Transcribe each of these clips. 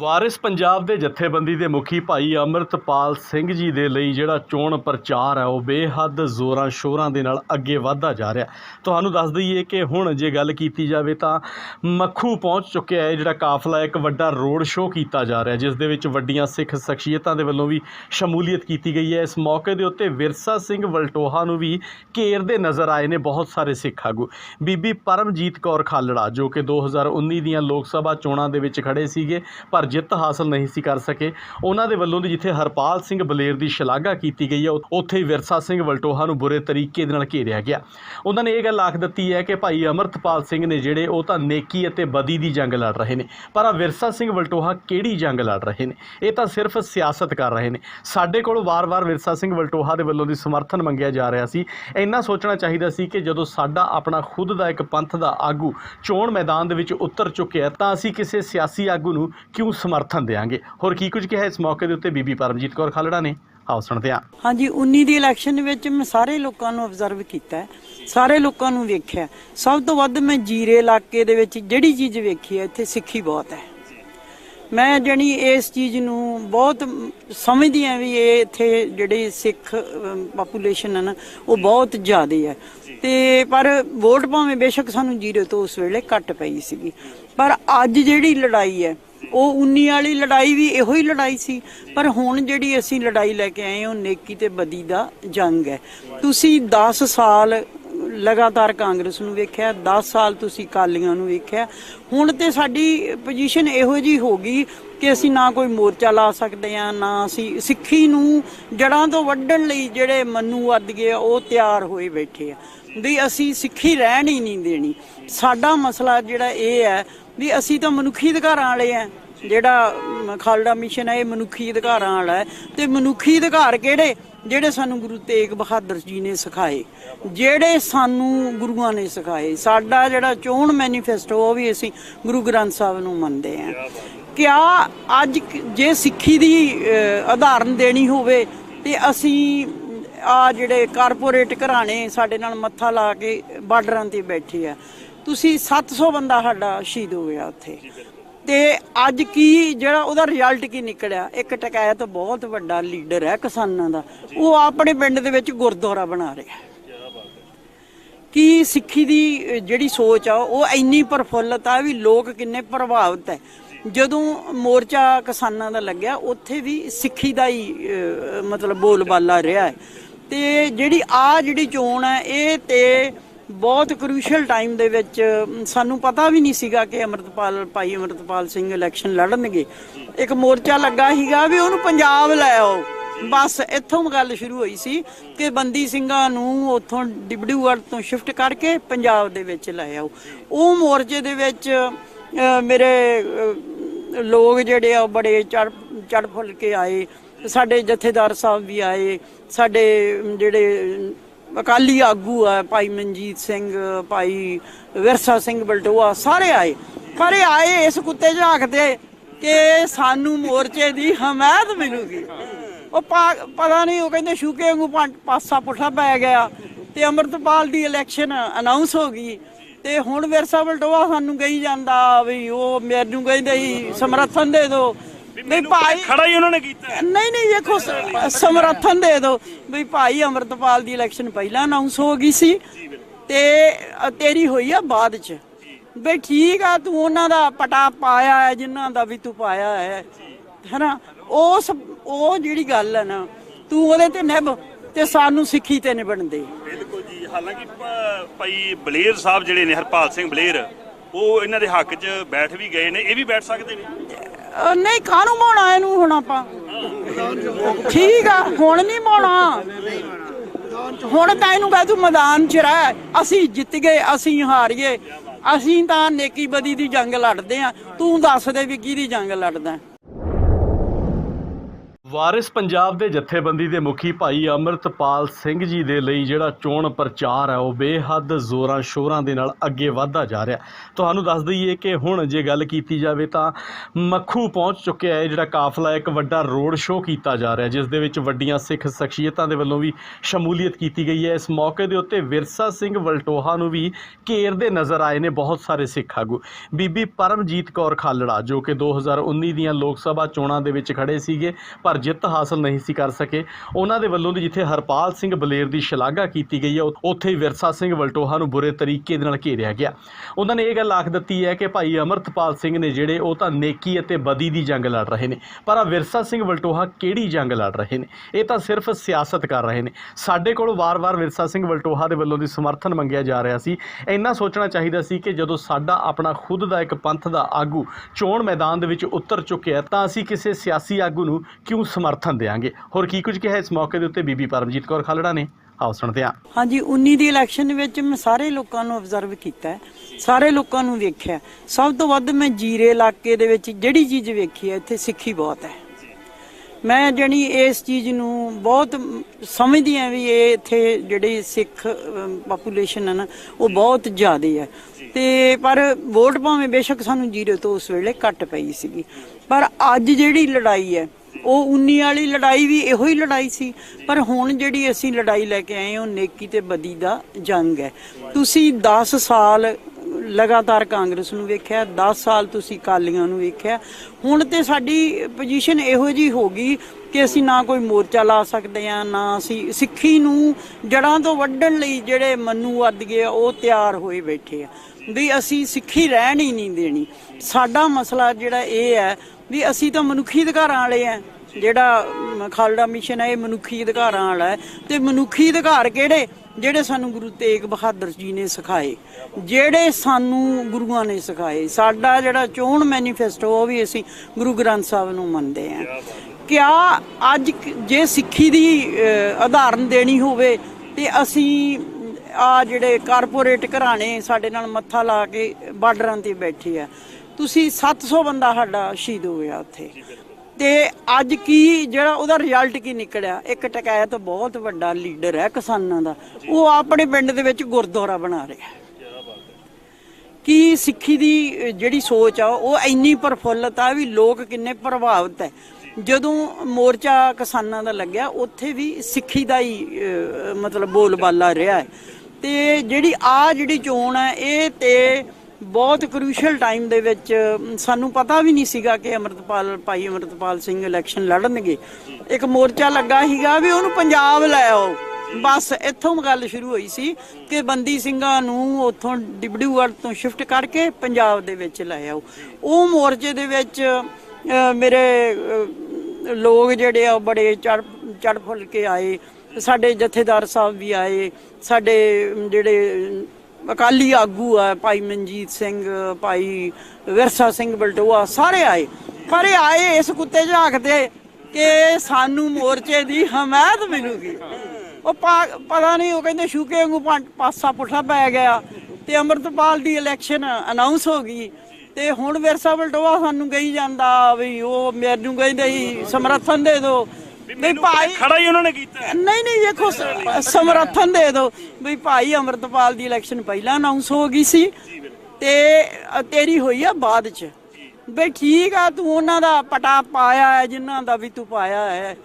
ਵਾਰਿਸ ਪੰਜਾਬ ਦੇ ਜਥੇਬੰਦੀ ਦੇ ਮੁਖੀ ਭਾਈ ਅਮਰਤਪਾਲ ਸਿੰਘ ਜੀ ਦੇ ਲਈ ਜਿਹੜਾ ਚੋਣ ਪ੍ਰਚਾਰ ਹੈ, ਉਹ ਬੇਹੱਦ ਜ਼ੋਰਾਂ ਸ਼ੋਰਾਂ ਦੇ ਨਾਲ ਅੱਗੇ ਵਧਦਾ ਜਾ ਰਿਹਾ ਤੁਹਾਨੂੰ ਦੱਸ ਦਈਏ ਕਿ ਹੁਣ ਜੇ ਗੱਲ ਕੀਤੀ ਜਾਵੇ ਤਾਂ ਮੱਖੂ ਪਹੁੰਚ ਚੁੱਕਿਆ ਹੈ ਜਿਹੜਾ ਕਾਫਲਾ ਇੱਕ ਵੱਡਾ ਰੋਡ ਸ਼ੋਅ ਕੀਤਾ ਜਾ ਰਿਹਾ ਜਿਸ ਦੇ ਵਿੱਚ ਵੱਡੀਆਂ ਸਿੱਖ ਸ਼ਖਸੀਅਤਾਂ ਦੇ ਵੱਲੋਂ ਵੀ ਸ਼ਮੂਲੀਅਤ ਕੀਤੀ ਗਈ ਹੈ। ਇਸ ਮੌਕੇ ਦੇ ਉੱਤੇ ਵਿਰਸਾ ਸਿੰਘ ਵਲਟੋਹਾ ਨੂੰ ਵੀ ਘੇਰਦੇ ਨਜ਼ਰ ਆਏ ਨੇ ਬਹੁਤ ਸਾਰੇ ਸਿੱਖ ਆਗੂ। ਬੀਬੀ ਪਰਮਜੀਤ ਕੌਰ ਖਾਲੜਾ, ਜੋ ਕਿ 2019 ਦੀਆਂ ਲੋਕ ਸਭਾ ਚੋਣਾਂ ਦੇ ਵਿੱਚ ਖੜੇ ਸੀਗੇ, ਪਰ ਜਿੱਤ ਹਾਸਲ ਨਹੀਂ ਸੀ ਕਰ ਸਕੇ। ਉਹਨਾਂ ਦੇ ਵੱਲੋਂ ਦੀ ਜਿੱਥੇ ਹਰਪਾਲ ਸਿੰਘ ਬਲੇਰ ਦੀ ਸ਼ਲਾਘਾ ਕੀਤੀ ਗਈ ਹੈ ਉੱਥੇ ਹੀ ਵਿਰਸਾ ਸਿੰਘ ਵਲਟੋਹਾ ਨੂੰ ਬੁਰੇ ਤਰੀਕੇ ਦੇ ਨਾਲ ਘੇਰਿਆ ਗਿਆ। ਉਹਨਾਂ ਨੇ ਇਹ ਗੱਲ ਆਖ ਦਿੱਤੀ ਹੈ ਕਿ ਭਾਈ ਅਮਰਤਪਾਲ ਸਿੰਘ ਨੇ ਜਿਹੜੇ ਉਹ ਤਾਂ ਨੇਕੀ ਅਤੇ ਬਦੀ ਦੀ ਜੰਗ ਲੜ ਰਹੇ ਨੇ, ਪਰ ਆ ਵਿਰਸਾ ਸਿੰਘ ਵਲਟੋਹਾ ਕਿਹੜੀ ਜੰਗ ਲੜ ਰਹੇ ਨੇ? ਇਹ ਤਾਂ ਸਿਰਫ ਸਿਆਸਤ ਕਰ ਰਹੇ ਨੇ। ਸਾਡੇ ਕੋਲ ਵਾਰ-ਵਾਰ ਵਿਰਸਾ ਸਿੰਘ ਵਲਟੋਹਾ ਦੇ ਵੱਲੋਂ ਦੀ ਸਮਰਥਨ ਮੰਗਿਆ ਜਾ ਰਿਹਾ ਸੀ। ਇੰਨਾ ਸੋਚਣਾ ਚਾਹੀਦਾ ਸੀ ਕਿ ਜਦੋਂ ਸਾਡਾ ਆਪਣਾ ਖੁਦ ਦਾ ਇੱਕ ਪੰਥ ਦਾ ਆਗੂ ਚੋਣ ਮੈਦਾਨ ਦੇ ਵਿੱਚ ਉਤਰ ਚੁੱਕਿਆ ਤਾਂ ਅਸੀਂ ਕਿਸੇ ਸਿਆਸੀ ਆਗੂ ਨੂੰ ਕਿਉਂ ਸਮਰਥਨ ਦੇਵਾਂਗੇ ਹੋਰ ਕੀ ਕੁਝ ਕਿਹਾ ਇਸ ਮੌਕੇ ਦੇ ਉੱਤੇ ਬੀਬੀ ਪਰਮਜੀਤ ਕੌਰ ਖਾਲੜਾ ਨੇ? ਆਓ ਸੁਣਦੇ ਹਾਂ। ਹਾਂਜੀ 19 ਦੀ ਇਲੈਕਸ਼ਨ ਵਿੱਚ ਮੈਂ ਸਾਰੇ ਲੋਕਾਂ ਨੂੰ ਅਬਜ਼ਰਵ ਕੀਤਾ ਸਾਰੇ ਲੋਕਾਂ ਨੂੰ ਵੇਖਿਆ ਸਭ ਤੋਂ ਵੱਧ ਮੈਂ ਜੀਰੇ ਇਲਾਕੇ ਦੇ ਵਿੱਚ ਜਿਹੜੀ ਚੀਜ਼ ਵੇਖੀ ਹੈ, ਇੱਥੇ ਸਿੱਖੀ ਬਹੁਤ ਹੈ। ਮੈਂ ਜਣੀ ਇਸ ਚੀਜ਼ ਨੂੰ ਬਹੁਤ ਸਮਝਦੀ ਹਾਂ ਵੀ ਇਹ ਇੱਥੇ ਜਿਹੜੇ ਸਿੱਖ ਪਾਪੂਲੇਸ਼ਨ ਹੈ ਨਾ ਉਹ ਬਹੁਤ ਜ਼ਿਆਦਾ ਹੈ। ਤੇ ਪਰ ਵੋਟ ਭਾਵੇਂ ਬੇਸ਼ੱਕ ਸਾਨੂੰ ਜੀਰੇ ਤੋਂ ਉਸ ਵੇਲੇ ਘੱਟ ਪਈ ਸੀਗੀ। ਪਰ ਅੱਜ ਜਿਹੜੀ ਲੜਾਈ ਹੈ ਉਹ 19 ਵਾਲੀ ਲੜਾਈ ਵੀ ਇਹੋ ਹੀ ਲੜਾਈ ਸੀ। ਪਰ ਹੁਣ ਜਿਹੜੀ ਅਸੀਂ ਲੜਾਈ ਲੈ ਕੇ ਆਏ ਹਾਂ ਉਹ ਨੇਕੀ ਤੇ ਬਦੀ ਦਾ ਜੰਗ ਹੈ। ਤੁਸੀਂ 10 ਸਾਲ ਲਗਾਤਾਰ ਕਾਂਗਰਸ ਨੂੰ ਵੇਖਿਆ 10 ਸਾਲ ਤੁਸੀਂ ਕਾਲੀਆਂ ਨੂੰ ਵੇਖਿਆ। ਹੁਣ ਤੇ ਸਾਡੀ ਪੋਜੀਸ਼ਨ ਇਹੋ ਜੀ ਹੋ ਗਈ ਕਿ ਅਸੀਂ ਨਾ ਕੋਈ ਮੋਰਚਾ ਲਾ ਸਕਦੇ ਆ ਨਾ ਅਸੀਂ ਸਿੱਖੀ ਨੂੰ ਜੜਾਂ ਤੋਂ ਵੱਢਣ ਲਈ ਜਿਹੜੇ ਮੰਨੂ ਵੱਧ ਗਏ ਆ, ਉਹ ਤਿਆਰ ਹੋਏ ਬੈਠੇ ਆ। ਵੀ ਅਸੀਂ ਸਿੱਖੀ ਰਹਿਣ ਹੀ ਨਹੀਂ ਦੇਣੀ। ਸਾਡਾ ਮਸਲਾ ਜਿਹੜਾ ਇਹ ਹੈ ਵੀ ਅਸੀਂ ਤਾਂ ਮਨੁੱਖੀ ਅਧਿਕਾਰਾਂ ਵਾਲੇ ਆ। ਜਿਹੜਾ ਮ, ਖਾਲੜਾ ਮਿਸ਼ਨ ਹੈ ਇਹ ਮਨੁੱਖੀ ਅਧਿਕਾਰਾਂ ਵਾਲਾ ਹੈ। ਤੇ ਮਨੁੱਖੀ ਅਧਿਕਾਰ ਕਿਹੜੇ? ਜਿਹੜੇ ਸਾਨੂੰ ਗੁਰੂ ਤੇਗ ਬਹਾਦਰ ਜੀ ਨੇ ਸਿਖਾਏ। ਜਿਹੜੇ ਸਾਨੂੰ ਗੁਰੂਆਂ ਨੇ ਸਿਖਾਏ। ਸਾਡਾ ਜਿਹੜਾ ਚੋਣ ਮੈਨੀਫੈਸਟੋ ਉਹ ਵੀ ਅਸੀਂ ਗੁਰੂ ਗ੍ਰੰਥ ਸਾਹਿਬ ਨੂੰ ਮੰਨਦੇ ਆਂ। ਕਿਆ ਅੱਜ ਜੇ ਸਿੱਖੀ ਦੀ ਉਦਾਹਰਨ ਦੇਣੀ ਹੋਵੇ ਤੇ ਅਸੀਂ ਆ ਜਿਹੜੇ ਕਾਰਪੋਰੇਟ ਘਰਾਣੇ ਸਾਡੇ ਨਾਲ ਮੱਥਾ ਲਾ ਕੇ ਬਾਰਡਰਾਂ ਤੇ ਬੈਠੇ ਆ। ਤੁਸੀਂ 700 ਬੰਦਾ ਸਾਡਾ ਸ਼ਹੀਦ ਹੋ ਗਿਆ ਉੱਥੇ। ਤੇ ਅੱਜ ਕੀ ਜਿਹੜਾ ਉਹਦਾ ਰਿਜ਼ਲਟ ਕੀ ਨਿਕਲਿਆ? ਇੱਕ ਟਕਾਇਤ ਬਹੁਤ ਵੱਡਾ ਲੀਡਰ ਹੈ ਕਿਸਾਨਾਂ ਦਾ। ਉਹ ਆਪਣੇ ਪਿੰਡ ਦੇ ਵਿੱਚ ਗੁਰਦੁਆਰਾ ਬਣਾ ਰਿਹਾ। ਕੀ ਸਿੱਖੀ ਦੀ ਜਿਹੜੀ ਸੋਚ ਆ, ਉਹ ਇੰਨੀ ਪ੍ਰਫੁੱਲਤ ਆ ਵੀ ਲੋਕ ਕਿੰਨੇ ਪ੍ਰਭਾਵਿਤ ਹੈ। ਜਦੋਂ ਮੋਰਚਾ ਕਿਸਾਨਾਂ ਦਾ ਲੱਗਿਆ, ਉੱਥੇ ਵੀ ਸਿੱਖੀ ਦਾ ਹੀ ਮਤਲਬ ਬੋਲਬਾਲਾ ਰਿਹਾ ਹੈ। ਤੇ ਜਿਹੜੀ ਆ ਜਿਹੜੀ ਚੋਣ ਹੈ, ਇਹ ਤੇ ਬਹੁਤ ਕ੍ਰੂਸ਼ੀਅਲ ਟਾਈਮ ਦੇ ਵਿੱਚ ਸਾਨੂੰ ਪਤਾ ਵੀ ਨਹੀਂ ਸੀਗਾ ਕਿ ਅਮਰਤਪਾਲ, ਭਾਈ ਅਮਰਤਪਾਲ ਸਿੰਘ ਇਲੈਕਸ਼ਨ ਲੜਨਗੇ। ਇੱਕ ਮੋਰਚਾ ਲੱਗਾ ਸੀਗਾ ਵੀ ਉਹਨੂੰ ਪੰਜਾਬ ਲੈ ਆਓ। ਬਸ ਇੱਥੋਂ ਗੱਲ ਸ਼ੁਰੂ ਹੋਈ ਸੀ ਕਿ ਬੰਦੀ ਸਿੰਘਾਂ ਨੂੰ ਉੱਥੋਂ ਡਿਬੜੂਗੜ੍ਹ ਤੋਂ ਸ਼ਿਫਟ ਕਰਕੇ ਪੰਜਾਬ ਦੇ ਵਿੱਚ ਲੈ ਆਓ। ਉਹ ਮੋਰਚੇ ਦੇ ਵਿੱਚ ਮੇਰੇ ਲੋਕ ਜਿਹੜੇ ਆ ਉਹ ਬੜੇ ਚੜ ਚੜ ਫੁੱਲ ਕੇ ਆਏ। ਸਾਡੇ ਜਥੇਦਾਰ ਸਾਹਿਬ ਵੀ ਆਏ। ਸਾਡੇ ਜਿਹੜੇ ਅਕਾਲੀ ਆਗੂ ਆ, ਭਾਈ ਮਨਜੀਤ ਸਿੰਘ, ਭਾਈ ਵਿਰਸਾ ਸਿੰਘ ਬਲਟੋਆ, ਸਾਰੇ ਆਏ। ਪਰ ਇਹ ਆਏ ਇਸ ਕੁੱਤੇ ਝਾਕਦੇ ਕਿ ਸਾਨੂੰ ਮੋਰਚੇ ਦੀ ਹਮਾਇਤ ਮਿਲੂਗੀ। ਉਹ ਪਾ- ਪਤਾ ਨਹੀਂ, ਉਹ ਕਹਿੰਦੇ ਸ਼ੂਕੇ ਵਾਂਗੂ ਪਾਸਾ ਪੁੱਠਾ ਪੈ ਗਿਆ ਤੇ ਅਮਰਤਪਾਲ ਦੀ ਇਲੈਕਸ਼ਨ ਅਨਾਉਂਸ ਹੋ ਗਈ ਤੇ ਹੁਣ ਵਿਰਸਾ ਬਲਟੋਆ ਸਾਨੂੰ ਕਹੀ ਜਾਂਦਾ ਵੀ ਉਹ ਮੈਨੂੰ ਕਹਿੰਦੇ ਸੀ, ਸਮਰਥਨ ਦੇ ਦਿਓ। ਵੀ ਭਾਈ ਖੜਾ ਹੀ ਉਹਨਾਂ ਨੇ ਕੀਤਾ ਨਹੀਂ ਨਹੀਂ ਦੇਖੋ ਸਮਰਥਨ ਦੇ ਦਿਓ। ਵੀ ਭਾਈ ਅਮਰਤਪਾਲ ਦੀ ਇਲੈਕਸ਼ਨ ਪਹਿਲਾਂ ਅਨਾਉਂਸ ਹੋ ਗਈ ਸੀ ਤੇ ਤੇਰੀ ਹੋਈ ਆ ਬਾਅਦ ਚ। ਬਈ ਠੀਕ ਆ ਤੂੰ ਉਹਨਾਂ ਦਾ ਪਟਾ ਪਾਇਆ ਹੈ ਜਿਨ੍ਹਾਂ ਦਾ ਵੀ ਤੂੰ ਪਾਇਆ ਹੈ। ਹੈਨਾ? ਉਸ ਉਹ ਜਿਹੜੀ ਗੱਲ ਹੈ ਨਾ ਤੂੰ ਉਹਦੇ ਤੇ ਨਿਭ ਤੇ ਸਾਨੂੰ ਸਿੱਖੀ ਤੇ ਨਿਭਣ ਦੇ ਬਿਲਕੁਲ ਜੀ। ਹਾਲਾਂਕਿ ਭਾਈ ਬਲੇਰ ਸਾਹਿਬ ਜਿਹੜੇ ਨੇ ਹਰਪਾਲ ਸਿੰਘ ਬਲੇਰ ਉਹ ਇਹਨਾਂ ਦੇ ਹੱਕ 'ਚ ਬੈਠ ਵੀ ਗਏ ਨੇ ਇਹ ਵੀ ਬੈਠ ਸਕਦੇ ਨੇ? ਅ, ਨਹੀਂ ਕਾਹਨੂੰ ਮਾਉਣਾ ਇਹਨੂੰ ਹੁਣ ਆਪਾਂ? ਠੀਕ ਆ ਹੁਣ ਨਹੀਂ ਮਾਉਣਾ ਹੁਣ ਤਾਂ ਇਹਨੂੰ ਕਹਿ ਤੂੰ ਮੈਦਾਨ 'ਚ ਰਹਿ। ਅਸੀਂ ਜਿੱਤ ਗਏ ਅਸੀਂ ਹਾਰ ਅਸੀਂ ਤਾਂ ਨੇਕੀ ਬਦੀ ਦੀ ਜੰਗ ਲੜਦੇ ਆ। ਤੂੰ ਦੱਸ ਦੇ ਵੀ ਕਿਹਦੀ ਜੰਗ ਲੜਦਾ ਵਾਰਿਸ ਪੰਜਾਬ ਦੇ ਜਥੇਬੰਦੀ ਦੇ ਮੁਖੀ ਭਾਈ ਅਮਰਤਪਾਲ ਸਿੰਘ ਜੀ ਦੇ ਲਈ ਜਿਹੜਾ ਚੋਣ ਪ੍ਰਚਾਰ ਹੈ, ਉਹ ਬੇਹੱਦ ਜ਼ੋਰਾਂ ਸ਼ੋਰਾਂ ਦੇ ਨਾਲ ਅੱਗੇ ਵਧਦਾ ਜਾ ਰਿਹਾ। ਤੁਹਾਨੂੰ ਦੱਸ ਦਈਏ ਕਿ ਹੁਣ ਜੇ ਗੱਲ ਕੀਤੀ ਜਾਵੇ ਤਾਂ ਮੱਖੂ ਪਹੁੰਚ ਚੁੱਕਿਆ ਹੈ ਜਿਹੜਾ ਕਾਫਲਾ ਇੱਕ ਵੱਡਾ ਰੋਡ ਸ਼ੋਅ ਕੀਤਾ ਜਾ ਰਿਹਾ, ਜਿਸ ਦੇ ਵਿੱਚ ਵੱਡੀਆਂ ਸਿੱਖ ਸ਼ਖਸੀਅਤਾਂ ਦੇ ਵੱਲੋਂ ਵੀ ਸ਼ਮੂਲੀਅਤ ਕੀਤੀ ਗਈ ਹੈ। ਇਸ ਮੌਕੇ ਦੇ ਉੱਤੇ ਵਿਰਸਾ ਸਿੰਘ ਵਲਟੋਹਾ ਨੂੰ ਵੀ ਘੇਰਦੇ ਨਜ਼ਰ ਆਏ ਨੇ ਬਹੁਤ ਸਾਰੇ ਸਿੱਖ ਆਗੂ। ਬੀਬੀ ਪਰਮਜੀਤ ਕੌਰ ਖਾਲੜਾ, ਜੋ ਕਿ 2019 ਦੀਆਂ ਲੋਕ ਸਭਾ ਚੋਣਾਂ ਦੇ ਵਿੱਚ ਖੜੇ ਸੀਗੇ, ਪਰ ਜਿੱਤ ਹਾਸਲ ਨਹੀਂ ਸੀ ਕਰ ਸਕੇ। ਉਹਨਾਂ ਦੇ ਵੱਲੋਂ ਦੀ ਜਿੱਥੇ ਹਰਪਾਲ ਸਿੰਘ ਬਲੇਰ ਦੀ ਸ਼ਲਾਘਾ ਕੀਤੀ ਗਈ ਹੈ ਉੱਥੇ ਹੀ ਵਿਰਸਾ ਸਿੰਘ ਵਲਟੋਹਾ ਨੂੰ ਬੁਰੇ ਤਰੀਕੇ ਦੇ ਨਾਲ ਘੇਰਿਆ ਗਿਆ। ਉਹਨਾਂ ਨੇ ਇਹ ਗੱਲ ਆਖ ਦਿੱਤੀ ਹੈ ਕਿ ਭਾਈ ਅਮਰਤਪਾਲ ਸਿੰਘ ਨੇ ਜਿਹੜੇ ਉਹ ਤਾਂ ਨੇਕੀ ਅਤੇ ਬਦੀ ਦੀ ਜੰਗ ਲੜ ਰਹੇ ਨੇ, ਪਰ ਆ ਵਿਰਸਾ ਸਿੰਘ ਵਲਟੋਹਾ ਕਿਹੜੀ ਜੰਗ ਲੜ ਰਹੇ ਨੇ? ਇਹ ਤਾਂ ਸਿਰਫ ਸਿਆਸਤ ਕਰ ਰਹੇ ਨੇ। ਸਾਡੇ ਕੋਲ ਵਾਰ-ਵਾਰ ਵਿਰਸਾ ਸਿੰਘ ਵਲਟੋਹਾ ਦੇ ਵੱਲੋਂ ਦੀ ਸਮਰਥਨ ਮੰਗਿਆ ਜਾ ਰਿਹਾ ਸੀ। ਇੰਨਾ ਸੋਚਣਾ ਚਾਹੀਦਾ ਸੀ ਕਿ ਜਦੋਂ ਸਾਡਾ ਆਪਣਾ ਖੁਦ ਦਾ ਇੱਕ ਪੰਥ ਦਾ ਆਗੂ ਚੋਣ ਮੈਦਾਨ ਦੇ ਵਿੱਚ ਉਤਰ ਚੁੱਕਿਆ ਤਾਂ ਅਸੀਂ ਕਿਸੇ ਸਿਆਸੀ ਆਗੂ ਨੂੰ ਕਿਉਂ ਸਮਰਥਨ ਦੇਵਾਂਗੇ ਹੋਰ ਕੀ ਕੁਝ ਕਿਹਾ ਇਸ ਮੌਕੇ ਦੇ ਉੱਤੇ ਬੀਬੀ ਪਰਮਜੀਤ ਕੌਰ ਖਾਲੜਾ ਨੇ? ਆਓ ਸੁਣਦੇ ਹਾਂ। ਹਾਂਜੀ 19 ਦੀ ਇਲੈਕਸ਼ਨ ਵਿੱਚ ਮੈਂ ਸਾਰੇ ਲੋਕਾਂ ਨੂੰ ਅਬਜ਼ਰਵ ਕੀਤਾ ਸਾਰੇ ਲੋਕਾਂ ਨੂੰ ਵੇਖਿਆ ਸਭ ਤੋਂ ਵੱਧ ਮੈਂ ਜੀਰੇ ਇਲਾਕੇ ਦੇ ਵਿੱਚ ਜਿਹੜੀ ਚੀਜ਼ ਵੇਖੀ ਹੈ, ਇੱਥੇ ਸਿੱਖੀ ਬਹੁਤ ਹੈ। ਮੈਂ ਜਣੀ ਇਸ ਚੀਜ਼ ਨੂੰ ਬਹੁਤ ਸਮਝਦੀ ਹਾਂ ਵੀ ਇਹ ਇੱਥੇ ਜਿਹੜੇ ਸਿੱਖ ਪੋਪੂਲੇਸ਼ਨ ਹੈ ਨਾ, ਉਹ ਬਹੁਤ ਜ਼ਿਆਦਾ ਹੈ। ਤੇ ਪਰ ਵੋਟ ਭਾਵੇਂ ਬੇਸ਼ੱਕ ਸਾਨੂੰ ਜੀਰੇ ਤੋਂ ਉਸ ਵੇਲੇ ਘੱਟ ਪਈ ਸੀਗੀ। ਪਰ ਅੱਜ ਜਿਹੜੀ ਲੜਾਈ ਹੈ ਉਹ 19 ਵਾਲੀ ਲੜਾਈ ਵੀ ਇਹੋ ਹੀ ਲੜਾਈ ਸੀ। ਪਰ ਹੁਣ ਜਿਹੜੀ ਅਸੀਂ ਲੜਾਈ ਲੈ ਕੇ ਆਏ ਹਾਂ, ਉਹ ਨੇਕੀ ਤੇ ਬਦੀ ਦਾ ਜੰਗ ਹੈ। ਤੁਸੀਂ 10 ਸਾਲ ਲਗਾਤਾਰ ਕਾਂਗਰਸ ਨੂੰ ਵੇਖਿਆ 10 ਸਾਲ ਤੁਸੀਂ ਕਾਲੀਆਂ ਨੂੰ ਵੇਖਿਆ। ਹੁਣ ਤੇ ਸਾਡੀ ਪੋਜੀਸ਼ਨ ਇਹੋ ਜੀ ਹੋ ਗਈ ਕਿ ਅਸੀਂ ਨਾ ਕੋਈ ਮੋਰਚਾ ਲਾ ਸਕਦੇ ਆ ਨਾ ਅਸੀਂ ਸਿੱਖੀ ਨੂੰ ਜੜਾਂ ਤੋਂ ਵੱਢਣ ਲਈ ਜਿਹੜੇ ਮੰਨੂ ਵੱਧ ਗਏ ਆ, ਉਹ ਤਿਆਰ ਹੋਏ ਬੈਠੇ ਆ। ਵੀ ਅਸੀਂ ਸਿੱਖੀ ਰਹਿਣ ਹੀ ਨਹੀਂ ਦੇਣੀ। ਸਾਡਾ ਮਸਲਾ ਜਿਹੜਾ ਇਹ ਹੈ ਵੀ ਅਸੀਂ ਤਾਂ ਮਨੁੱਖੀ ਅਧਿਕਾਰਾਂ ਵਾਲੇ ਆ। ਜਿਹੜਾ ਮ, ਖਾਲੜਾ ਮਿਸ਼ਨ ਹੈ ਇਹ ਮਨੁੱਖੀ ਅਧਿਕਾਰਾਂ ਵਾਲਾ ਹੈ। ਤੇ ਮਨੁੱਖੀ ਅਧਿਕਾਰ ਕਿਹੜੇ? ਜਿਹੜੇ ਸਾਨੂੰ ਗੁਰੂ ਤੇਗ ਬਹਾਦਰ ਜੀ ਨੇ ਸਿਖਾਏ। ਜਿਹੜੇ ਸਾਨੂੰ ਗੁਰੂਆਂ ਨੇ ਸਿਖਾਏ। ਸਾਡਾ ਜਿਹੜਾ ਚੋਣ ਮੈਨੀਫੈਸਟੋ ਉਹ ਵੀ ਅਸੀਂ ਗੁਰੂ ਗ੍ਰੰਥ ਸਾਹਿਬ ਨੂੰ ਮੰਨਦੇ ਆ ਕਿਆ ਅੱਜ ਜੇ ਸਿੱਖੀ ਦੀ ਅ, ਉਦਾਹਰਨ ਦੇਣੀ ਹੋਵੇ ਤੇ ਅਸੀਂ ਆ ਜਿਹੜੇ ਕਾਰਪੋਰੇਟ ਘਰਾਣੇ ਸਾਡੇ ਨਾਲ ਮੱਥਾ ਲਾ ਕੇ ਬਾਰਡਰਾਂ ਤੇ ਬੈਠੇ ਆ। ਤੁਸੀਂ 700 ਬੰਦਾ ਸਾਡਾ ਸ਼ਹੀਦ ਹੋ ਗਿਆ ਉੱਥੇ। ਤੇ ਅੱਜ ਕੀ ਜਿਹੜਾ ਉਹਦਾ ਰਿਜ਼ਲਟ ਕੀ ਨਿਕਲਿਆ? ਇੱਕ ਟਕੈਤ ਬਹੁਤ ਵੱਡਾ ਲੀਡਰ ਹੈ ਕਿਸਾਨਾਂ ਦਾ। ਉਹ ਆਪਣੇ ਪਿੰਡ ਦੇ ਵਿੱਚ ਗੁਰਦੁਆਰਾ ਬਣਾ ਰਿਹਾ ਕੀ ਸਿੱਖੀ ਦੀ ਜਿਹੜੀ ਸੋਚ ਆ ਉਹ ਇੰਨੀ ਪ੍ਰਫੁੱਲਤ ਆ ਵੀ ਲੋਕ ਕਿੰਨੇ ਪ੍ਰਭਾਵਿਤ ਹੈ। ਜਦੋਂ ਮੋਰਚਾ ਕਿਸਾਨਾਂ ਦਾ ਲੱਗਿਆ ਉੱਥੇ ਵੀ ਸਿੱਖੀ ਦਾ ਹੀ ਮਤਲਬ ਬੋਲਬਾਲਾ ਰਿਹਾ ਹੈ। ਤੇ ਜਿਹੜੀ ਆ ਜਿਹੜੀ ਚੋਣ ਹੈ ਇਹ ਤੇ ਬਹੁਤ ਕ੍ਰੂਸ਼ੀਅਲ ਟਾਈਮ ਦੇ ਵਿੱਚ ਸਾਨੂੰ ਪਤਾ ਵੀ ਨਹੀਂ ਸੀਗਾ ਕਿ ਅਮਰਤਪਾਲ, ਭਾਈ ਅਮਰਤਪਾਲ ਸਿੰਘ ਇਲੈਕਸ਼ਨ ਲੜਨਗੇ। ਇੱਕ ਮੋਰਚਾ ਲੱਗਾ ਸੀਗਾ ਵੀ ਉਹਨੂੰ ਪੰਜਾਬ ਲੈ ਆਓ। ਬਸ ਇੱਥੋਂ ਗੱਲ ਸ਼ੁਰੂ ਹੋਈ ਸੀ ਕਿ ਬੰਦੀ ਸਿੰਘਾਂ ਨੂੰ ਉੱਥੋਂ ਡਿਬੜੂਗੜ੍ਹ ਤੋਂ ਸ਼ਿਫਟ ਕਰਕੇ ਪੰਜਾਬ ਦੇ ਵਿੱਚ ਲੈ ਆਓ। ਉਹ ਮੋਰਚੇ ਦੇ ਵਿੱਚ ਮੇਰੇ ਲੋਕ ਜਿਹੜੇ ਆ ਉਹ ਬੜੇ ਚੜ ਚੜ ਫੁੱਲ ਕੇ ਆਏ। ਸਾਡੇ ਜਥੇਦਾਰ ਸਾਹਿਬ ਵੀ ਆਏ। ਸਾਡੇ ਜਿਹੜੇ ਅਕਾਲੀ ਆਗੂ ਆ, ਭਾਈ ਮਨਜੀਤ ਸਿੰਘ, ਭਾਈ ਵਿਰਸਾ ਸਿੰਘ ਬਲਟੋਆ, ਸਾਰੇ ਆਏ। ਪਰ ਇਹ ਆਏ ਇਸ ਕੁੱਤੇ ਝਾਕਦੇ ਕਿ ਸਾਨੂੰ ਮੋਰਚੇ ਦੀ ਹਮਾਇਤ ਮਿਲੂਗੀ। ਉਹ ਪਾ- ਪਤਾ ਨਹੀਂ, ਉਹ ਕਹਿੰਦੇ ਸ਼ੂਕੇ ਵਾਂਗੂ ਪਾਸਾ ਪੁੱਠਾ ਪੈ ਗਿਆ। ਤੇ ਅੰਮ੍ਰਿਤਪਾਲ ਦੀ ਇਲੈਕਸ਼ਨ ਅਨਾਉਂਸ ਹੋ ਗਈ। ਤੇ ਹੁਣ ਵਿਰਸਾ ਬਲਟੋਆ ਸਾਨੂੰ ਕਹੀ ਜਾਂਦਾ ਵੀ ਉਹ ਮੈਨੂੰ ਕਹਿੰਦੇ ਸੀ, ਸਮਰਥਨ ਦੇ ਦਿਓ। ਵੀ ਭਾਈ ਖੜਾ ਹੀ ਉਹਨਾਂ ਨੇ ਕੀਤਾ। ਨਹੀਂ ਨਹੀਂ ਦੇਖੋ ਸਮਰਥਨ ਦੇ ਦਿਓ। ਵੀ ਭਾਈ ਅਮਰਤਪਾਲ ਦੀ ਇਲੈਕਸ਼ਨ ਪਹਿਲਾਂ ਅਨਾਉਂਸ ਹੋ ਗਈ ਸੀ ਤੇ ਤੇਰੀ ਹੋਈ ਆ ਬਾਅਦ ਚ। ਬਈ ਠੀਕ ਆ ਤੂੰ ਉਹਨਾਂ ਦਾ ਪਟਾ ਪਾਇਆ ਹੈ ਜਿਨ੍ਹਾਂ ਦਾ ਵੀ ਤੂੰ ਪਾਇਆ ਹੈ।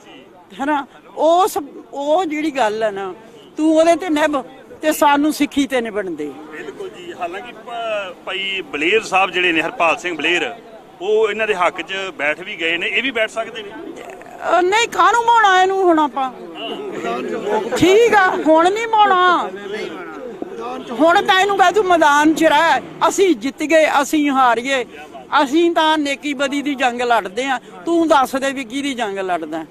ਹੈਨਾ? ਉਸ ਉਹ ਜਿਹੜੀ ਗੱਲ ਹੈ ਨਾ ਤੂੰ ਉਹਦੇ ਤੇ ਨਿਭ ਤੇ ਸਾਨੂੰ ਸਿੱਖੀ ਤੇ ਨਿਭਣ ਦੇ ਬਿਲਕੁਲ ਜੀ ਹਾਲਾਂਕਿ ਭਾਈ ਬਲੇਰ ਸਾਹਿਬ ਜਿਹੜੇ ਨੇ ਹਰਪਾਲ ਸਿੰਘ ਬਲੇਰ ਉਹ ਇਹਨਾਂ ਦੇ ਹੱਕ 'ਚ ਬੈਠ ਵੀ ਗਏ ਨੇ ਇਹ ਵੀ ਬੈਠ ਸਕਦੇ ਨੇ। ਅ, ਨਹੀਂ ਕਾਹਨੂੰ ਮਾਉਣਾ ਇਹਨੂੰ ਹੁਣ ਆਪਾਂ? ਠੀਕ ਆ ਹੁਣ ਨਹੀਂ ਮਾਉਣਾ ਹੁਣ ਤਾਂ ਇਹਨੂੰ ਕਹਿ ਤੂੰ ਮੈਦਾਨ 'ਚ ਰਹਿ। ਅਸੀਂ ਜਿੱਤ ਗਏ ਅਸੀਂ ਹਾਰੀਏ। ਅਸੀਂ ਤਾਂ ਨੇਕੀ ਬਦੀ ਦੀ ਜੰਗ ਲੜਦੇ ਆ। ਤੂੰ ਦੱਸ ਦੇ ਵੀ ਕਿਹਦੀ ਜੰਗ ਲੜਦਾ?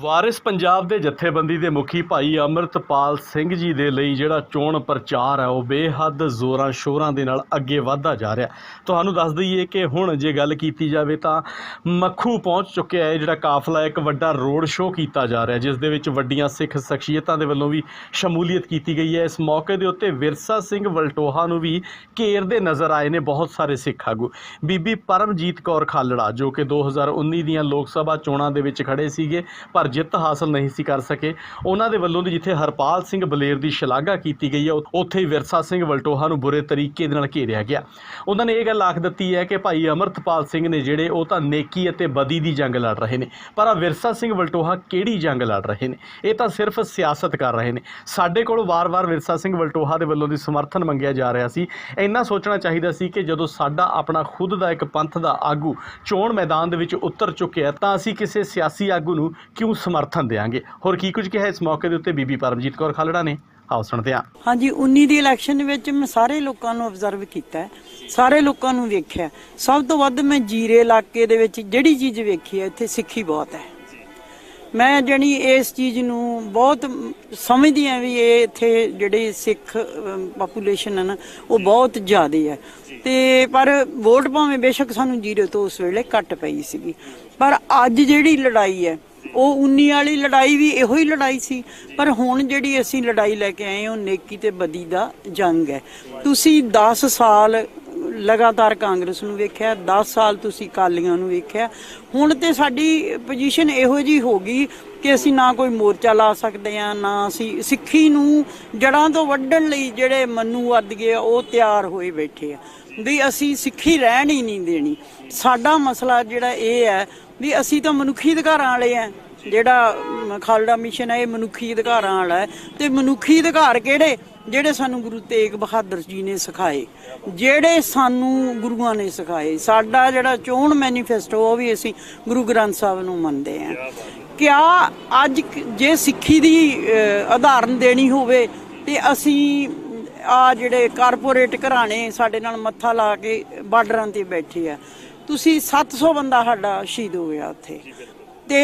ਵਾਰਿਸ ਪੰਜਾਬ ਦੇ ਜਥੇਬੰਦੀ ਦੇ ਮੁਖੀ ਭਾਈ ਅਮਰਤਪਾਲ ਸਿੰਘ ਜੀ ਦੇ ਲਈ ਜਿਹੜਾ ਚੋਣ ਪ੍ਰਚਾਰ ਹੈ ਉਹ ਬੇਹੱਦ ਜ਼ੋਰਾਂ ਸ਼ੋਰਾਂ ਦੇ ਨਾਲ ਅੱਗੇ ਵਧਦਾ ਜਾ ਰਿਹਾ। ਤੁਹਾਨੂੰ ਦੱਸ ਦਈਏ ਕਿ ਹੁਣ ਜੇ ਗੱਲ ਕੀਤੀ ਜਾਵੇ ਤਾਂ ਮੱਖੂ ਪਹੁੰਚ ਚੁੱਕਿਆ ਹੈ, ਜਿਹੜਾ ਕਾਫਲਾ ਇੱਕ ਵੱਡਾ ਰੋਡ ਸ਼ੋਅ ਕੀਤਾ ਜਾ ਰਿਹਾ, ਜਿਸ ਦੇ ਵਿੱਚ ਵੱਡੀਆਂ ਸਿੱਖ ਸ਼ਖਸੀਅਤਾਂ ਦੇ ਵੱਲੋਂ ਵੀ ਸ਼ਮੂਲੀਅਤ ਕੀਤੀ ਗਈ ਹੈ। ਇਸ ਮੌਕੇ ਦੇ ਉੱਤੇ ਵਿਰਸਾ ਸਿੰਘ ਵਲਟੋਹਾ ਨੂੰ ਵੀ ਘੇਰਦੇ ਨਜ਼ਰ ਆਏ ਨੇ ਬਹੁਤ ਸਾਰੇ ਸਿੱਖ ਆਗੂ। ਬੀਬੀ ਪਰਮਜੀਤ ਕੌਰ ਖਾਲੜਾ, ਜੋ ਕਿ 2019 ਦੀਆਂ ਲੋਕ ਸਭਾ ਚੋਣਾਂ ਦੇ ਵਿੱਚ ਖੜੇ ਸੀਗੇ, ਪਰ ਜਿੱਤ ਹਾਸਲ ਨਹੀਂ ਸੀ ਕਰ ਸਕੇ। ਉਹਨਾਂ ਦੇ ਵੱਲੋਂ ਦੀ ਜਿੱਥੇ ਹਰਪਾਲ ਸਿੰਘ ਬਲੇਰ ਦੀ ਸ਼ਲਾਘਾ ਕੀਤੀ ਗਈ ਹੈ ਉੱਥੇ ਹੀ ਵਿਰਸਾ ਸਿੰਘ ਵਲਟੋਹਾ ਨੂੰ ਬੁਰੇ ਤਰੀਕੇ ਦੇ ਨਾਲ ਘੇਰਿਆ ਗਿਆ। ਉਹਨਾਂ ਨੇ ਇਹ ਗੱਲ ਆਖ ਦਿੱਤੀ ਹੈ ਕਿ ਭਾਈ ਅਮਰਤਪਾਲ ਸਿੰਘ ਨੇ ਜਿਹੜੇ ਉਹ ਤਾਂ ਨੇਕੀ ਅਤੇ ਬਦੀ ਦੀ ਜੰਗ ਲੜ ਰਹੇ ਨੇ, ਪਰ ਆ ਵਿਰਸਾ ਸਿੰਘ ਵਲਟੋਹਾ ਕਿਹੜੀ ਜੰਗ ਲੜ ਰਹੇ ਨੇ? ਇਹ ਤਾਂ ਸਿਰਫ ਸਿਆਸਤ ਕਰ ਰਹੇ ਨੇ। ਸਾਡੇ ਕੋਲ ਵਾਰ-ਵਾਰ ਵਿਰਸਾ ਸਿੰਘ ਵਲਟੋਹਾ ਦੇ ਵੱਲੋਂ ਦੀ ਸਮਰਥਨ ਮੰਗਿਆ ਜਾ ਰਿਹਾ ਸੀ। ਇੰਨਾ ਸੋਚਣਾ ਚਾਹੀਦਾ ਸੀ ਕਿ ਜਦੋਂ ਸਾਡਾ ਆਪਣਾ ਖੁਦ ਦਾ ਇੱਕ ਪੰਥ ਦਾ ਆਗੂ ਚੋਣ ਮੈਦਾਨ ਦੇ ਵਿੱਚ ਉਤਰ ਚੁੱਕਿਆ ਤਾਂ ਅਸੀਂ ਕਿਸੇ ਸਿਆਸੀ ਆਗੂ ਨੂੰ ਕਿਉਂ ਸਮਰਥਨ ਦੇਵਾਂਗੇ ਹੋਰ ਕੀ ਕੁਝ ਕਿਹਾ ਇਸ ਮੌਕੇ ਦੇ ਉੱਤੇ ਬੀਬੀ ਪਰਮਜੀਤ ਕੌਰ ਖਾਲੜਾ ਨੇ? ਆਓ ਸੁਣਦੇ ਹਾਂ। ਹਾਂਜੀ 19 ਦੀ ਇਲੈਕਸ਼ਨ ਵਿੱਚ ਮੈਂ ਸਾਰੇ ਲੋਕਾਂ ਨੂੰ ਅਬਜ਼ਰਵ ਕੀਤਾ ਹੈ। ਸਾਰੇ ਲੋਕਾਂ ਨੂੰ ਵੇਖਿਆ ਸਭ ਤੋਂ ਵੱਧ ਮੈਂ ਜੀਰੇ ਇਲਾਕੇ ਦੇ ਵਿੱਚ ਜਿਹੜੀ ਚੀਜ਼ ਵੇਖੀ ਹੈ, ਇੱਥੇ ਸਿੱਖੀ ਬਹੁਤ ਹੈ। ਮੈਂ ਜਣੀ ਇਸ ਚੀਜ਼ ਨੂੰ ਬਹੁਤ ਸਮਝਦੀ ਹਾਂ ਵੀ ਇਹ ਇੱਥੇ ਜਿਹੜੇ ਸਿੱਖ ਪਾਪੂਲੇਸ਼ਨ ਹੈ ਨਾ, ਉਹ ਬਹੁਤ ਜ਼ਿਆਦਾ ਹੈ। ਤੇ ਪਰ ਵੋਟ ਭਾਵੇਂ ਬੇਸ਼ੱਕ ਸਾਨੂੰ ਜੀਰੇ ਤੋਂ ਉਸ ਵੇਲੇ ਘੱਟ ਪਈ ਸੀਗੀ। ਪਰ ਅੱਜ ਜਿਹੜੀ ਲੜਾਈ ਹੈ ਉਹ 19 ਵਾਲੀ ਲੜਾਈ ਵੀ ਇਹੋ ਹੀ ਲੜਾਈ ਸੀ। ਪਰ ਹੁਣ ਜਿਹੜੀ ਅਸੀਂ ਲੜਾਈ ਲੈ ਕੇ ਆਏ ਹਾਂ, ਉਹ ਨੇਕੀ ਤੇ ਬਦੀ ਦਾ ਜੰਗ ਹੈ। ਤੁਸੀਂ 10 ਸਾਲ ਲਗਾਤਾਰ ਕਾਂਗਰਸ ਨੂੰ ਵੇਖਿਆ 10 ਸਾਲ ਤੁਸੀਂ ਕਾਲੀਆਂ ਨੂੰ ਵੇਖਿਆ। ਹੁਣ ਤੇ ਸਾਡੀ ਪੋਜੀਸ਼ਨ ਇਹੋ ਜੀ ਹੋ ਗਈ ਕਿ ਅਸੀਂ ਨਾ ਕੋਈ ਮੋਰਚਾ ਲਾ ਸਕਦੇ ਆ ਨਾ ਅਸੀਂ ਸਿੱਖੀ ਨੂੰ ਜੜਾਂ ਤੋਂ ਵੱਢਣ ਲਈ ਜਿਹੜੇ ਮੰਨੂ ਵਰਗੇ ਆ, ਉਹ ਤਿਆਰ ਹੋਏ ਬੈਠੇ ਆ। ਵੀ ਅਸੀਂ ਸਿੱਖੀ ਰਹਿਣ ਹੀ ਨਹੀਂ ਦੇਣੀ। ਸਾਡਾ ਮਸਲਾ ਜਿਹੜਾ ਇਹ ਹੈ ਵੀ ਅਸੀਂ ਤਾਂ ਮਨੁੱਖੀ ਅਧਿਕਾਰਾਂ ਵਾਲੇ ਆ। ਜਿਹੜਾ ਖਾਲੜਾ ਮਿਸ਼ਨ ਹੈ ਇਹ ਮਨੁੱਖੀ ਅਧਿਕਾਰਾਂ ਵਾਲਾ ਹੈ। ਤੇ ਮਨੁੱਖੀ ਅਧਿਕਾਰ ਕਿਹੜੇ? ਜਿਹੜੇ ਸਾਨੂੰ ਗੁਰੂ ਤੇਗ ਬਹਾਦਰ ਜੀ ਨੇ ਸਿਖਾਏ। ਜਿਹੜੇ ਸਾਨੂੰ ਗੁਰੂਆਂ ਨੇ ਸਿਖਾਏ। ਸਾਡਾ ਜਿਹੜਾ ਚੋਣ ਮੈਨੀਫੈਸਟੋ ਉਹ ਵੀ ਅਸੀਂ ਗੁਰੂ ਗ੍ਰੰਥ ਸਾਹਿਬ ਨੂੰ ਮੰਨਦੇ ਆ ਕਿਆ ਅੱਜ ਜੇ ਸਿੱਖੀ ਦੀ ਉਦਾਹਰਨ ਦੇਣੀ ਹੋਵੇ ਤੇ ਅਸੀਂ ਆ ਜਿਹੜੇ ਕਾਰਪੋਰੇਟ ਘਰਾਣੇ ਸਾਡੇ ਨਾਲ ਮੱਥਾ ਲਾ ਕੇ ਬਾਰਡਰਾਂ ਤੇ ਬੈਠੇ ਆ। ਤੁਸੀਂ 700 ਬੰਦਾ ਸਾਡਾ ਸ਼ਹੀਦ ਹੋ ਗਿਆ ਉੱਥੇ। ਤੇ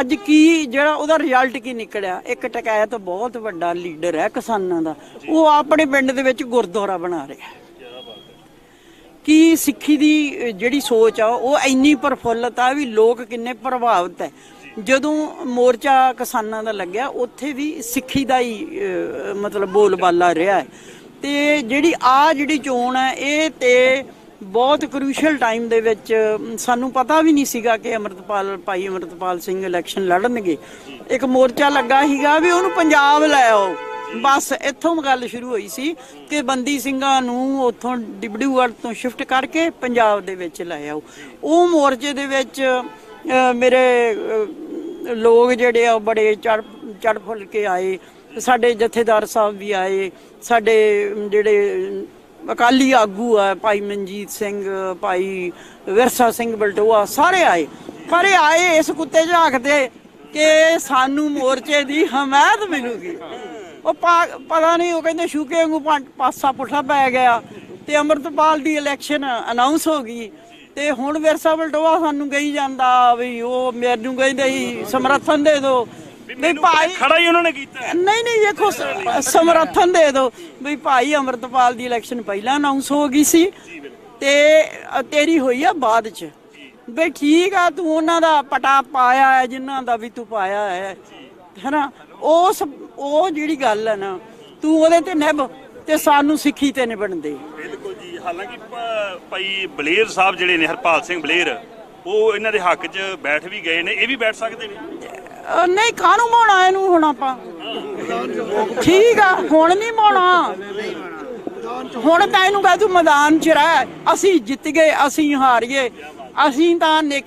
ਅੱਜ ਕੀ ਜਿਹੜਾ ਉਹਦਾ ਰਿਜ਼ਲਟ ਕੀ ਨਿਕਲਿਆ? ਇੱਕ ਟਕੈਤ ਬਹੁਤ ਵੱਡਾ ਲੀਡਰ ਹੈ ਕਿਸਾਨਾਂ ਦਾ। ਉਹ ਆਪਣੇ ਪਿੰਡ ਦੇ ਵਿੱਚ ਗੁਰਦੁਆਰਾ ਬਣਾ ਰਿਹਾ ਕੀ ਸਿੱਖੀ ਦੀ ਜਿਹੜੀ ਸੋਚ ਆ ਉਹ ਇੰਨੀ ਪ੍ਰਫੁੱਲਤ ਆ ਵੀ ਲੋਕ ਕਿੰਨੇ ਪ੍ਰਭਾਵਿਤ ਹੈ। ਜਦੋਂ ਮੋਰਚਾ ਕਿਸਾਨਾਂ ਦਾ ਲੱਗਿਆ ਉੱਥੇ ਵੀ ਸਿੱਖੀ ਦਾ ਹੀ ਮਤਲਬ ਬੋਲਬਾਲਾ ਰਿਹਾ ਹੈ। ਤੇ ਜਿਹੜੀ ਆ ਜਿਹੜੀ ਚੋਣ ਹੈ ਇਹ ਤੇ ਬਹੁਤ ਕ੍ਰੂਸ਼ੀਅਲ ਟਾਈਮ ਦੇ ਵਿੱਚ ਸਾਨੂੰ ਪਤਾ ਵੀ ਨਹੀਂ ਸੀਗਾ ਕਿ ਅਮਰਤਪਾਲ, ਭਾਈ ਅਮਰਤਪਾਲ ਸਿੰਘ ਇਲੈਕਸ਼ਨ ਲੜਨਗੇ। ਇੱਕ ਮੋਰਚਾ ਲੱਗਾ ਸੀਗਾ ਵੀ ਉਹਨੂੰ ਪੰਜਾਬ ਲੈ ਆਓ। ਬਸ ਇੱਥੋਂ ਗੱਲ ਸ਼ੁਰੂ ਹੋਈ ਸੀ ਕਿ ਬੰਦੀ ਸਿੰਘਾਂ ਨੂੰ ਉੱਥੋਂ ਡਿਬੜੂਗੜ੍ਹ ਤੋਂ ਸ਼ਿਫਟ ਕਰਕੇ ਪੰਜਾਬ ਦੇ ਵਿੱਚ ਲੈ ਆਓ। ਉਹ ਮੋਰਚੇ ਦੇ ਵਿੱਚ ਮੇਰੇ ਲੋਕ ਜਿਹੜੇ ਆ ਉਹ ਬੜੇ ਚੜ ਚੜ ਫੁੱਲ ਕੇ ਆਏ। ਸਾਡੇ ਜਥੇਦਾਰ ਸਾਹਿਬ ਵੀ ਆਏ। ਸਾਡੇ ਜਿਹੜੇ ਅਕਾਲੀ ਆਗੂ ਆ, ਭਾਈ ਮਨਜੀਤ ਸਿੰਘ, ਭਾਈ ਵਿਰਸਾ ਸਿੰਘ ਬਲਟੋਆ, ਸਾਰੇ ਆਏ। ਪਰ ਇਹ ਆਏ ਇਸ ਕੁੱਤੇ ਝਾਕਦੇ ਕਿ ਸਾਨੂੰ ਮੋਰਚੇ ਦੀ ਹਮਾਇਤ ਮਿਲੂਗੀ। ਉਹ ਪਾ- ਪਤਾ ਨਹੀਂ, ਉਹ ਕਹਿੰਦੇ ਸ਼ੂਕੇ ਵਾਂਗੂ ਪਾਸਾ ਪੁੱਠਾ ਪੈ ਗਿਆ। ਤੇ ਅਮਰਤਪਾਲ ਦੀ ਇਲੈਕਸ਼ਨ ਅਨਾਉਂਸ ਹੋ ਗਈ। ਤੇ ਹੁਣ ਵਿਰਸਾ ਬਲਟੋਆ ਸਾਨੂੰ ਕਹੀ ਜਾਂਦਾ ਵੀ ਉਹ ਮੈਨੂੰ ਕਹਿੰਦੇ ਸੀ, ਸਮਰਥਨ ਦੇ ਦਿਓ। ਵੀ ਭਾਈ ਖੜਾ ਹੀ ਉਹਨਾਂ ਨੇ ਕੀਤਾ। ਹੈ। ਨਹੀਂ ਨਹੀਂ ਦੇਖੋ ਸ- ਸਮਰਥਨ ਦੇ ਦਿਓ। ਵੀ ਭਾਈ ਅਮਰਤਪਾਲ ਦੀ ਇਲੈਕਸ਼ਨ ਪਹਿਲਾਂ ਅਨਾਉਂਸ ਹੋ ਗਈ ਸੀ। ਤੇ ਅ, ਤੇਰੀ ਹੋਈ ਆ ਬਾਅਦ ਚ। ਵੀ ਠੀਕ ਆ ਤੂੰ ਉਹਨਾਂ ਦਾ ਪਟਾ ਪਾਇਆ ਹੈ ਜਿਨ੍ਹਾਂ ਦਾ ਵੀ ਤੂੰ ਪਾਇਆ ਹੈ। ਹੈਨਾ? ਉਸ ਉਹ ਜਿਹੜੀ ਗੱਲ ਹੈ ਨਾ ਤੂੰ ਉਹਦੇ ਤੇ ਨਿਭ ਤੇ ਸਾਨੂੰ ਸਿੱਖੀ ਤੇ ਨਿਭਣ ਦੇ ਬਿਲਕੁਲ ਜੀ। ਹਾਲਾਂਕਿ ਭਾਈ ਬਲੇਰ ਸਾਹਿਬ ਜਿਹੜੇ ਨੇ ਹਰਪਾਲ ਸਿੰਘ ਬਲੇਰ ਉਹ ਇਹਨਾਂ ਦੇ ਹੱਕ 'ਚ ਬੈਠ ਵੀ ਗਏ ਨੇ ਇਹ ਵੀ ਬੈਠ ਸਕਦੇ ਨੇ। ਅ, ਨਹੀਂ ਕਾਹਨੂੰ ਮਾਉਣਾ ਇਹਨੂੰ ਹੁਣ ਆਪਾਂ? ਠੀਕ ਆ ਹੁਣ ਨਹੀਂ ਮਾਉਣਾ ਹੁਣ ਤਾਂ ਇਹਨੂੰ ਕਹਿ ਤੂੰ ਮੈਦਾਨ 'ਚ ਰਹਿ। ਅਸੀਂ ਜਿੱਤ ਗਏ ਅਸੀਂ ਹਾਰ ਅਸੀਂ ਤਾਂ ਨੇਕੀ